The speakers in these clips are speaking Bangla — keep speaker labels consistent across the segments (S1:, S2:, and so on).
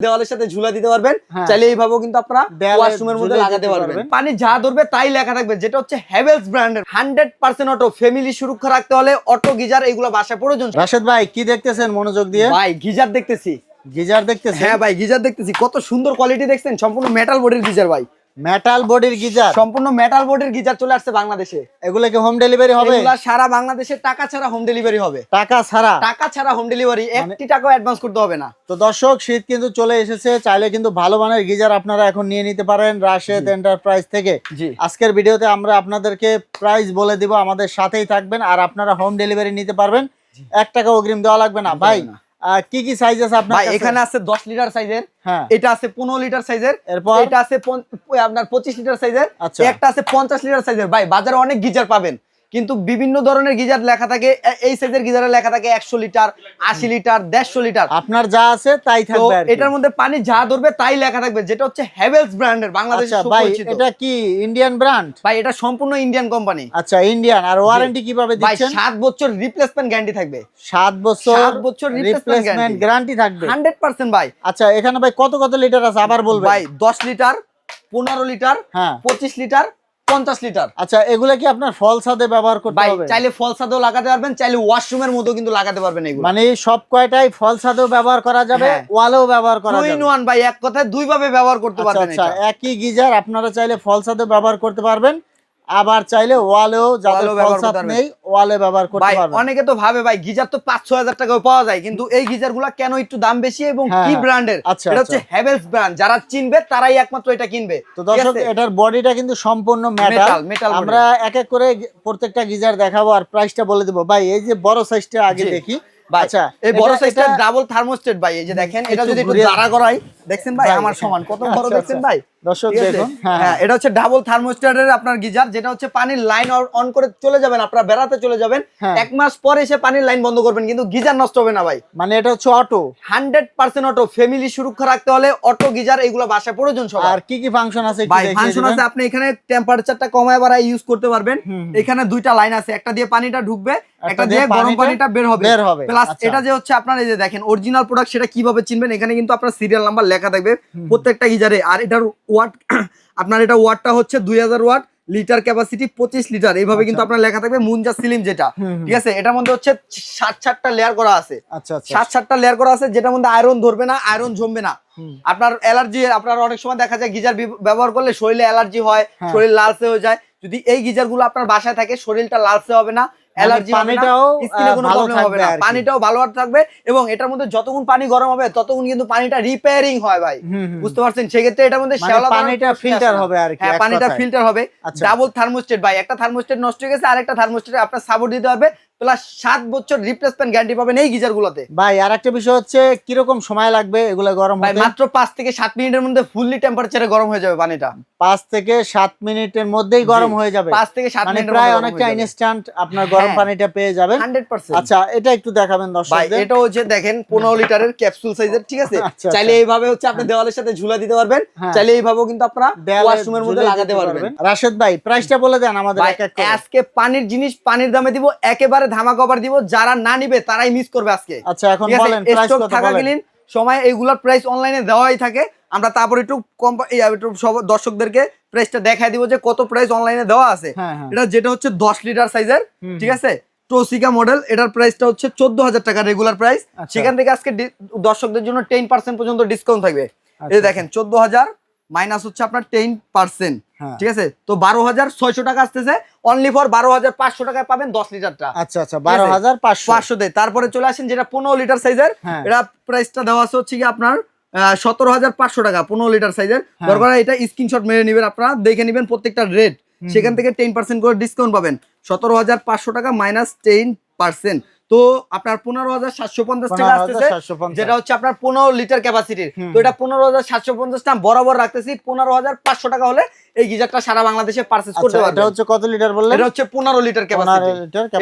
S1: দেওয়ালের সাথে ঝুলা দিতে পারবেন।
S2: হ্যাঁ।
S1: চাইলে এইভাবেও কিন্তু আপনারা ওয়াশরুমের মধ্যে লাগাতে পারবেন।
S2: পারবেন।
S1: পানি যা ধরবে তাই লেখা থাকবে যেটা হচ্ছে হ্যাভেলস ব্র্যান্ডের হান্ড্রেড পার্সেন্ট অটো ফ্যামিলি সুরক্ষা রাখতে হলে অটো গিজার এগুলো বাসায় প্রয়োজন।
S2: রাশেদ ভাই কি দেখতেছেন মনোযোগ দিয়ে?
S1: ভাই গিজার দেখতেছি।
S2: গিজার দেখতেছি
S1: হ্যাঁ ভাই গিজার দেখতেছি। কত সুন্দর কোয়ালিটি দেখছেন সম্পূর্ণ মেটাল বডির গিজার ভাই।
S2: মেটাল বডির গিজার।
S1: সম্পূর্ণ মেটাল বডির গিজার চলে আসছে বাংলাদেশে।
S2: এগুলো কি হোম ডেলিভারি হবে?
S1: এগুলা সারা বাংলাদেশে টাকা ছাড়া হোম ডেলিভারি হবে।
S2: টাকা ছাড়া?
S1: টাকা ছাড়া হোম ডেলিভারি একটি টাকাও অ্যাডভান্স করতে হবে না।
S2: তো দর্শক শীত কিন্তু চলে এসেছে চাইলে কিন্তু ভালো মানের গিজার আপনারা এখন নিয়ে নিতে পারেন রাশেদ এন্টারপ্রাইজ থেকে।
S1: জি।
S2: আজকের ভিডিওতে আমরা আপনাদেরকে প্রাইস বলে দিব আমাদের সাথেই থাকবেন আর আপনারা হোম ডেলিভারি নিতে পারবেন। এক টাকা অগ্রিম দেওয়া লাগবে না। ভাই কি কি সাইজ আছে আপনার
S1: এখানে আছে দশ লিটার সাইজের
S2: হ্যাঁ।
S1: এটা আছে পনেরো লিটার সাইজের
S2: এরপর?
S1: এটা আছে আপনার পঁচিশ লিটার সাইজের। একটা আছে পঞ্চাশ লিটার সাইজের ভাই বাজারে অনেক গিজার পাবেন। কিন্তু বিভিন্ন ধরনের গিজার লেখা থাকে এই সাইজের গিজারে লেখা থাকে একশো লিটার আশি লিটার দেড়শো লিটার।
S2: আপনার যা আছে তাই থাকবে
S1: এটার মধ্যে পানি যা ধরবে তাই লেখা থাকবে যেটা হচ্ছে হ্যাভেলস ব্র্যান্ডের
S2: ভাই এটা কি ইন্ডিয়ান ব্র্যান্ড
S1: ভাই এটা সম্পূর্ণ ইন্ডিয়ান কোম্পানি
S2: আচ্ছা ইন্ডিয়ান আর ওয়ারেন্টি কীভাবে
S1: ভাই
S2: দিচ্ছেন?
S1: সাত বছর রিপ্লেসমেন্ট গ্যারান্টি থাকবে।
S2: সাত বছর
S1: সাত বছর
S2: রিপ্লেসমেন্ট গ্যারান্টি থাকবে।
S1: হান্ড্রেড পার্সেন্ট ভাই।
S2: আচ্ছা এখানে ভাই কত কত লিটার আছে? আবার বলবেন।
S1: ভাই দশ লিটার পনেরো লিটার
S2: হ্যাঁ।
S1: পঁচিশ লিটার পঞ্চাশ লিটার।
S2: আচ্ছা এগুলো কি আপনার ফল ছাদে ব্যবহার করতে হবে?
S1: চাইলে ফল ছাদেও লাগাতে পারবেন চাইলে ওয়াশরুমের মধ্যেও কিন্তু লাগাতে পারবেন এগুলো।
S2: মানে সব কয়টাই ফল ছাদেও ব্যবহার করা যাবে
S1: হ্যাঁ।
S2: ওয়ালেও ব্যবহার করা
S1: টু ইন
S2: যাবে?
S1: ওয়ান ভাই এক কথায় দুই ভাবে ব্যবহার করতে
S2: আচ্ছা
S1: পারবেন
S2: আচ্ছা একই গিজার আপনারা চাইলে ফল ছাদেও ব্যবহার করতে পারবেন। আবার চাইলে ওয়ালেও যাদের
S1: ওয়ালেও
S2: ফল
S1: ব্যবহার
S2: ছাদ
S1: করতে
S2: নেই ওয়ালে ব্যবহার করতে
S1: ভাই অনেকে তো ভাবে ভাই গিজার তো পাঁচ ছয় হাজার টাকায় পাওয়া যায় কিন্তু এই গিজারগুলা কেন একটু দাম বেশি এবং কি
S2: হ্যাঁ।
S1: ব্র্যান্ডের?
S2: আচ্ছা,
S1: এটা হচ্ছে
S2: আচ্ছা।
S1: হ্যাভেলস ব্র্যান্ড যারা চিনবে তারাই একমাত্র এটা কিনবে।
S2: তো দর্শক এটার বডিটা কিন্তু সম্পূর্ণ মেটাল
S1: metal
S2: আমরা এক এক করে প্রত্যেকটা গিজার দেখাবো আর প্রাইসটা বলে দেব। ভাই এই যে বড় সাইজটা আগে। দেখি।
S1: ভাই
S2: আচ্ছা
S1: এই বড় সাইজটা ডাবল থার্মোস্টেট ভাই এই যে দেখেন এটা যদি একটু দাঁড়া করাই দেখছেন ভাই আমার সমান। কত বড়
S2: আচ্ছা,
S1: দেখছেন। ভাই?
S2: দর্শক দেখুন হ্যাঁ
S1: হ্যাঁ এটা হচ্ছে ডাবল থার্মোস্ট্যাটের আপনার গিজার যেটা হচ্ছে পানির লাইন অন করে চলে যাবেন আপনারা বেড়াতে চলে যাবেন।
S2: হ্যাঁ।
S1: এক মাস পরে এসে পানির লাইন বন্ধ করবেন কিন্তু গিজার নষ্ট হবে না ভাই।
S2: মানে এটা হচ্ছে auto
S1: hundred percent auto family সুরক্ষা রাখতে হলে অটো গিজার এগুলো বাসায় প্রয়োজন
S2: আর কি কি ফাংশন আছে
S1: ভাই ফাংশন আছে আপনি এখানে টেম্পারেচারটা কমায় বাড়ায় ইউজ করতে পারবেন। এখানে দুইটা লাইন আছে একটা দিয়ে পানিটা ঢুকবে একটা
S2: দিয়ে
S1: গরম
S2: পানিটা
S1: পানিটা বের হবে।
S2: বের হবে,
S1: প্লাস
S2: আচ্ছা।
S1: এটা যে হচ্ছে আপনার এই যে দেখেন অরিজিনাল প্রোডাক্ট সেটা কীভাবে চিনবেন এখানে কিন্তু আপনার সিরিয়াল নাম্বার লেখা থাকবে প্রত্যেকটা গিজারে। আর এটার ওয়াট আপনার এটা ওয়াটটা হচ্ছে দুই হাজার ওয়াট লিটার ক্যাপাসিটি পঁচিশ লিটার। এইভাবে কিন্তু আপনার লেখা থাকবে মুনজা সিলিম যেটা।
S2: আচ্ছা।
S1: ঠিক আছে? এটার মধ্যে হচ্ছে ষাট ষাটটা লেয়ার করা আছে।
S2: আচ্ছা আচ্ছা।
S1: সাত সাতটা লেয়ার করা আছে যেটার মধ্যে আয়রন ধরবে না আয়রন জমবে না। আপনার অ্যালার্জি আপনার অনেক সময় দেখা যায় গিজার ব্যবহার করলে শরীরে অ্যালার্জি হয়
S2: হ্যাঁ।
S1: শরীর লালচে হয়ে যায়। যদি এই গিজারগুলো আপনার বাসায় থাকে শরীরটা লালচে হবে না অ্যালার্জি
S2: পানিটাও,
S1: স্কিনে কোনো প্রবলেম হবে না পানিটাও ভালো থাকবে এবং এটার মধ্যে যতক্ষণ পানি গরম হবে ততক্ষণ কিন্তু পানিটা রিপেয়ারিং হয় ভাই। বুঝতে পারছেন? সেক্ষেত্রে এটার মধ্যে
S2: মানে
S1: শ্যাওলা
S2: পানিটা ফিল্টার হবে আর কি
S1: হ্যাঁ পানিটা ফিল্টার হবে।
S2: আচ্ছা।
S1: ডাবল থার্মোস্টেট ভাই একটা থার্মোস্টেট নষ্ট হয়ে গেছে আরেকটা থার্মোস্টেটে আপনার সাপোর্ট দিতে হবে প্লাস সাত বছর রিপ্লেসমেন্ট গ্যারান্টি পাবেন এই গিজার গুলোতে
S2: ভাই আর একটা বিষয় হচ্ছে কীরকম সময় লাগবে এগুলো গরম
S1: ভাই মাত্র পাঁচ থেকে সাত মিনিটের মধ্যে ফুললি টেম্পারেচারে গরম হয়ে যাবে পানিটা।
S2: পাঁচ থেকে সাত মিনিটের মধ্যেই গরম হয়ে যাবে।
S1: পাঁচ থেকে সাত মিনিট
S2: প্রায় অনেকটা ইনস্ট্যান্ট আপনার গরম
S1: হ্যাঁ।
S2: পানিটা পেয়ে যাবেন। আচ্ছা এটা একটু দেখাবেন
S1: ভাই
S2: দর্শকদের।
S1: এটা হচ্ছে দেখেন পনেরো লিটারের ক্যাপসুল সাইজের ঠিক আছে?
S2: আচ্ছা,
S1: চাইলে
S2: আচ্ছা।
S1: এইভাবে হচ্ছে আপনি দেওয়ালের সাথে ঝুলা দিতে পারবেন।
S2: হ্যাঁ।
S1: চাইলে এইভাবেও কিন্তু আপনারা ওয়াশরুমের মধ্যে লাগাতে পারবেন।
S2: রাশেদ ভাই প্রাইসটা বলে দেন আমাদের এক এক
S1: আজকে পানির জিনিস পানির দামে দিব একেবারে ধামাকা অফার দিব। যারা না নিবে তারাই মিস করবে আজকে।
S2: আচ্ছা এখন বলেন প্রাইস কত বলেন।
S1: সময় এইগুলোর প্রাইস অনলাইনে দেওয়াই থাকে। আমরা তারপর একটু কম একটু সব দর্শকদেরকে প্রাইসটা দেখাই দিব যে কত প্রাইস অনলাইনে দেওয়া আছে।
S2: হ্যাঁ হ্যাঁ।
S1: এটা যেটা হচ্ছে দশ লিটার সাইজের ঠিক আছে? টোসিকা মডেল এটার প্রাইসটা হচ্ছে চোদ্দ হাজার টাকা রেগুলার প্রাইস
S2: আচ্ছা।
S1: সেখান থেকে আজকে দর্শকদের জন্য টেন পার্সেন্ট পর্যন্ত ডিসকাউন্ট থাকবে। এই
S2: আচ্ছা,
S1: দেখেন চোদ্দ হাজার মাইনাস হচ্ছে আপনার টেন পার্সেন্ট
S2: হ্যাঁ।
S1: ঠিক আছে? তো বারো হাজার ছয়শো টাকা আসতেছে। অনলি ফর বারো হাজার পাঁচশো টাকায় পাবেন দশ লিটারটা
S2: আচ্ছা আচ্ছা বারো হাজার পাঁচশো।
S1: পাঁচশো দেয় তারপরে চলে আসেন যেটা পনেরো লিটার সাইজের। এটা প্রাইসটা দেওয়া আছে হচ্ছে কি আপনার সতেরো হাজার পাঁচশো টাকা পনেরো লিটার সাইজের
S2: হ্যাঁ।
S1: দরকার এটা স্ক্রিনশট মেরে নেবেন আপনারা দেখে নেবেন প্রত্যেকটা রেট সেখান থেকে টেন পার্সেন্ট করে ডিসকাউন্ট পাবেন। সতেরো হাজার পাঁচশো টাকা মাইনাস টেন পার্সেন্ট তো আপনার পনেরো হাজার সাতশো পঞ্চাশ টাকা আসতেছে যেটা হচ্ছে আপনার পনেরো লিটার ক্যাপাসিটির তো এটা পনেরো হাজার সাতশো পঞ্চাশ টাকা বরাবর রাখতেছি পনেরো হাজার পাঁচশো টাকা হলে এই গিজারটা সারা বাংলাদেশে পার্চেস করতে
S2: আচ্ছা
S1: পারবেন।
S2: এটা হচ্ছে কত লিটার বললেন?
S1: এটা হচ্ছে পনেরো লিটার ক্যাপাসিটি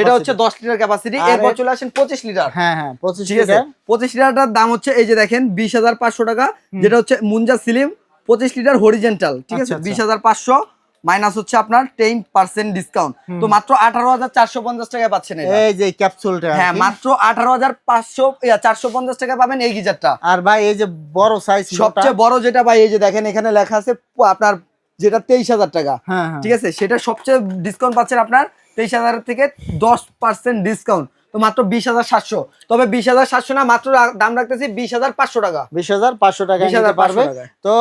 S1: এটা হচ্ছে। দশ লিটার ক্যাপাসিটি এরপর চলে আসেন পঁচিশ লিটার।
S2: হ্যাঁ হ্যাঁ পঁচিশ লিটার।
S1: পঁচিশ লিটারটার দাম হচ্ছে এই যে দেখেন বিশ হাজার পাঁচশো টাকা যেটা হচ্ছে মুঞ্জা সিলিম পঁচিশ লিটার হরিজেন্টাল ঠিক আছে?
S2: আচ্ছা, আচ্ছা।
S1: বিশ হাজার পাঁচশো মাইনাস হচ্ছে আপনার টেন পার্সেন্ট ডিসকাউন্ট তো মাত্র আঠারো হাজার চারশো পঞ্চাশ টাকায় পাচ্ছেন
S2: এই যে ক্যাপসুলটা
S1: হ্যাঁ মাত্র আঠারো হাজার পাঁচশো চারশো পঞ্চাশ টাকা পাবেন এই গিজারটা।
S2: আর ভাই এই যে বড় সাইজ
S1: সবচেয়ে বড় যেটা ভাই এই যে দেখেন এখানে লেখা আছে আপনার যেটা তেইশ হাজার টাকা।
S2: হ্যাঁ হ্যাঁ।
S1: ঠিক আছে? সেটা সবচেয়ে ডিসকাউন্ট পাচ্ছেন আপনার তেইশ হাজার থেকে দশ পার্সেন্ট ডিসকাউন্ট তো মাত্র বিশ হাজার সাতশো। তবে বিশ হাজার সাতশো না মাত্র দাম রাখতেছি বিশ হাজার পাঁচশো টাকা।
S2: বিশ হাজার পাঁচশো টাকা নিতে পারবে। তো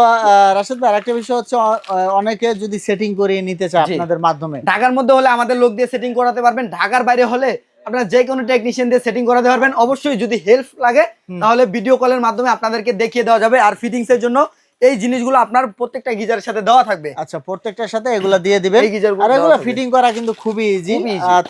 S2: রাশেদ ভাই আরেকটা বিষয় হচ্ছে অনেকে যদি সেটিং করিয়ে নিতে চায় আপনাদের মাধ্যমে।
S1: ঢাকার মধ্যে হলে আমাদের লোক দিয়ে সেটিং করাতে পারবেন। ঢাকার বাইরে হলে আপনারা যে কোনো টেকনিশিয়ান দিয়ে সেটিং করাতে পারবেন। অবশ্যই যদি হেল্প লাগে তাহলে ভিডিও কলের মাধ্যমে আপনাদেরকে দেখিয়ে দেওয়া যাবে। আর ফিটিংস এর জন্য এই জিনিসগুলো আপনার প্রত্যেকটা গিজারের সাথে দেওয়া থাকবে।
S2: আচ্ছা প্রত্যেকটার সাথে এগুলো দিয়ে দিবেন। আর এগুলো ফিটিং করা কিন্তু খুবই ইজি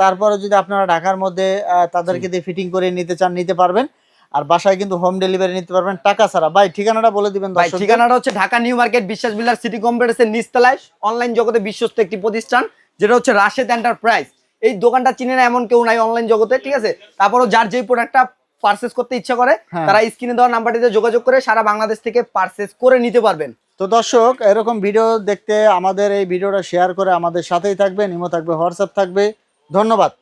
S2: তারপরে যদি আপনারা ঢাকার মধ্যে তাদেরকে দিয়ে ফিটিং করে নিতে চান নিতে পারবেন। আর বাসায় কিন্তু হোম ডেলিভারি নিতে পারবেন টাকা ছাড়া। ভাই ঠিকানাটা বলে দিবেন
S1: ভাই ঠিকানাটা হচ্ছে Dhaka new market Biswas builder city কমপ্লেক্সের নিচতলায়। অনলাইন জগতে বিশ্বস্ত একটি প্রতিষ্ঠান যেটা হচ্ছে রাশেদ এন্টারপ্রাইজ এই দোকানটা চিনে না এমন কেউ নাই অনলাইন জগতে ঠিক আছে? তারপরও যার যেই প্রোডাক্টটা পারচেস করতে ইচ্ছা করে
S2: হ্যাঁ।
S1: তারা স্ক্রিনে দেওয়া নাম্বারটিতে যোগাযোগ করে সারা বাংলাদেশ থেকে পার্সেস করে নিতে পারবেন।
S2: তো দর্শক এরকম ভিডিও দেখতে আমাদের এই ভিডিওটা শেয়ার করে আমাদের সাথেই থাকবে ইমো থাকবে হোয়াটসঅ্যাপ থাকবে। ধন্যবাদ।